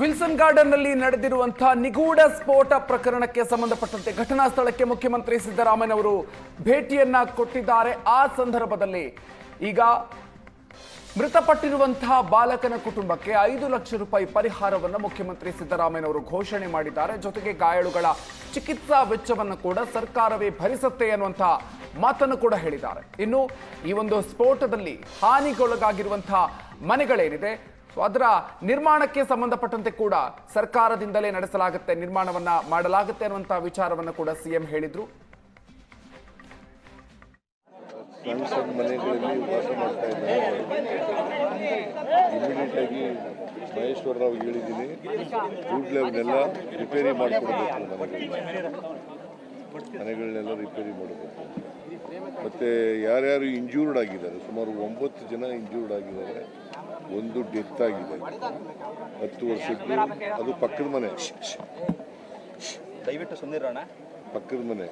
Wilson ಗಾರ್ಡನ್ನಲ್ಲಿ ನಡೆದಿರುವಂತಹ ನಿಗೂಢ ಸ್ಫೋಟ ಪ್ರಕರಣಕ್ಕೆ ಸಂಬಂಧಪಟ್ಟಂತೆ ಘಟನಾ ಸ್ಥಳಕ್ಕೆ ಮುಖ್ಯಮಂತ್ರಿ ಸಿದ್ದರಾಮಯ್ಯ ಅವರು ಭೇಟಿಯನ್ನ ಕೊಟ್ಟಿದ್ದಾರೆ. ಆ ಸಂದರ್ಭದಲ್ಲಿ ಈಗ ಮೃತಪಟ್ಟಿರುವಂತಹ ಬಾಲಕನ ಕುಟುಂಬಕ್ಕೆ ಐದು ಲಕ್ಷ ರೂಪಾಯಿ ಪರಿಹಾರವನ್ನು ಮುಖ್ಯಮಂತ್ರಿ ಸಿದ್ದರಾಮಯ್ಯನವರು ಘೋಷಣೆ ಮಾಡಿದ್ದಾರೆ. ಜೊತೆಗೆ ಗಾಯಾಳುಗಳ ಚಿಕಿತ್ಸಾ ವೆಚ್ಚವನ್ನು ಕೂಡ ಸರ್ಕಾರವೇ ಭರಿಸುತ್ತೆ ಅನ್ನುವಂತಹ ಮಾತನ್ನು ಕೂಡ ಹೇಳಿದ್ದಾರೆ. ಇನ್ನು ಈ ಒಂದು ಸ್ಫೋಟದಲ್ಲಿ ಹಾನಿಗೊಳಗಾಗಿರುವಂತಹ ಮನೆಗಳೇನಿದೆ? ಅದರ ನಿರ್ಮಾಣಕ್ಕೆ ಸಂಬಂಧಪಟ್ಟಂತೆ ಕೂಡ ಸರ್ಕಾರದಿಂದಲೇ ನಡೆಸಲಾಗುತ್ತೆ, ನಿರ್ಮಾಣವನ್ನ ಮಾಡಲಾಗುತ್ತೆ ಅನ್ನುವಂತಹ ವಿಚಾರವನ್ನು ಕೂಡ ಸಿಎಂ ಹೇಳಿದ್ರು. ಮನೆಗಳಲ್ಲಿ ಮಾಡ್ತಾ ಆಗಿ ಮಹೇಶ್ವರರಾವ್ ಹೇಳಿದ್ದೀನಿ, ಕೂಡಲೇ ಅವನ್ನೆಲ್ಲ ರಿಪೇರಿ ಮಾಡಿಕೊಡ್ಬೇಕು ಮನೆಗಳನ್ನ. ಮನೆಗಳನ್ನೆಲ್ಲ ರಿಪೇರಿ ಮಾಡಬೇಕು. ಮತ್ತು ಯಾರ್ಯಾರು ಇಂಜೂರ್ಡ್ ಆಗಿದ್ದಾರೆ, ಸುಮಾರು ಒಂಬತ್ತು ಜನ ಇಂಜೂರ್ಡ್ ಆಗಿದ್ದಾರೆ. ಒಂದು ಡೆತ್ ಆಗಿದೆ. ಹತ್ತು ವರ್ಷಕ್ಕೆ ಅದು ಪಕ್ಕದ ಮನೆ. ದಯವಿಟ್ಟು ಸುಂದಿರೋಣ ಪಕ್ಕದ ಮನೆ.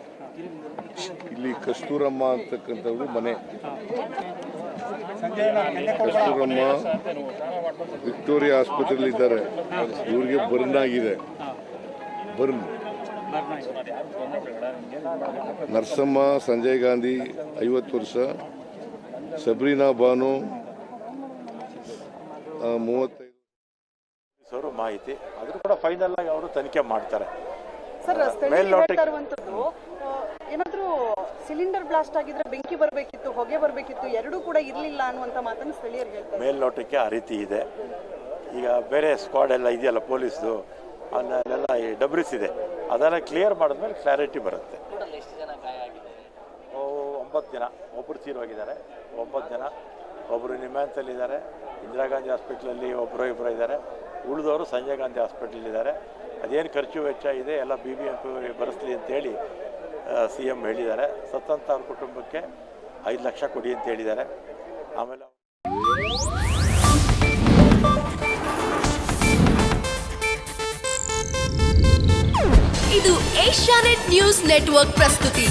ಇಲ್ಲಿ ಕಸ್ತೂರಮ್ಮ ಅಂತಕ್ಕಂಥವ್ರು ಮನೆ. ಕಸ್ತೂರಮ್ಮ ವಿಕ್ಟೋರಿಯಾ ಆಸ್ಪತ್ರೆಯಲ್ಲಿ ಇದ್ದಾರೆ. ಇವ್ರಿಗೆ ಬರ್ನ್ ಆಗಿದೆ. ಬರ್ನ್. ನರಸಮ್ಮ ಸಂಜಯ್ ಗಾಂಧಿ ಐವತ್ತು ವರ್ಷ. ಸಬ್ರೀನಾ ಬಾನು ಮೂವತ್ತೈದು. ಅವರು ಮಾಹಿತಿ. ಆದ್ರೂ ಕೂಡ ಫೈನಲ್ ಆಗಿ ಅವರು ತನಿಖೆ ಮಾಡ್ತಾರೆ. ಏನಾದ್ರೂ ಸಿಲಿಂಡರ್ ಬ್ಲಾಸ್ಟ್ ಆಗಿದ್ರೆ ಬೆಂಕಿ ಬರಬೇಕಿತ್ತು ಹೊಗೆ ಬರಬೇಕಿತ್ತು ಎರಡೂ ಕೂಡ ಇರಲಿಲ್ಲ ಅನ್ನುವಂತ ಮಾತನ್ನು ಸ್ಥಳೀಯರು ಹೇಳ್ತಾರೆ. ಮೇಲ್ನೋಟಕ್ಕೆ ಆ ರೀತಿ ಇದೆ. ಈಗ ಬೇರೆ ಸ್ಕ್ವಾಡ್ ಎಲ್ಲ ಇದೆಯಲ್ಲ ಪೊಲೀಸ್ದು ಅಲ್ಲೆಲ್ಲ ಡಬ್ರಿಸ್ ಇದೆ ಅದೆಲ್ಲ ಕ್ಲಿಯರ್ ಮಾಡಿದ್ಮೇಲೆ ಕ್ಲಾರಿಟಿ ಬರುತ್ತೆ. ಒಂಬತ್ತು ಜನ. ಒಬ್ಬರು ತೀರೋಗಿದ್ದಾರೆ ಒಂಬತ್ತು ಜನ. ಒಬ್ಬರು ನಿಮ್ಯಾಂತಲ್ಲಿದ್ದಾರೆ ಇಂದಿರಾ ಗಾಂಧಿ ಹಾಸ್ಪಿಟ್ಲಲ್ಲಿ ಒಬ್ಬರು ಇಬ್ಬರು ಇದ್ದಾರೆ. ಉಳಿದವರು ಸಂಜಯ್ ಗಾಂಧಿ ಹಾಸ್ಪಿಟ್ಲಲ್ಲಿದ್ದಾರೆ ಅದೇನು ಖರ್ಚು ವೆಚ್ಚ ಇದೆ, ಎಲ್ಲ ಬಿ ಬಿ ಎಂ ಪಿ ಭರಿಸ್ಲಿ ಅಂತೇಳಿ ಸಿ ಎಂ ಹೇಳಿದ್ದಾರೆ. ಸತ್ತಂಥವ್ರ ಕುಟುಂಬಕ್ಕೆ ಐದು ಲಕ್ಷ ಕೊಡಿ ಅಂತ ಹೇಳಿದ್ದಾರೆ. ಆಮೇಲೆ ಇದು ಏಷ್ಯಾನೆಟ್ ನ್ಯೂಸ್ ನೆಟ್ವರ್ಕ್ ಪ್ರಸ್ತುತಿ.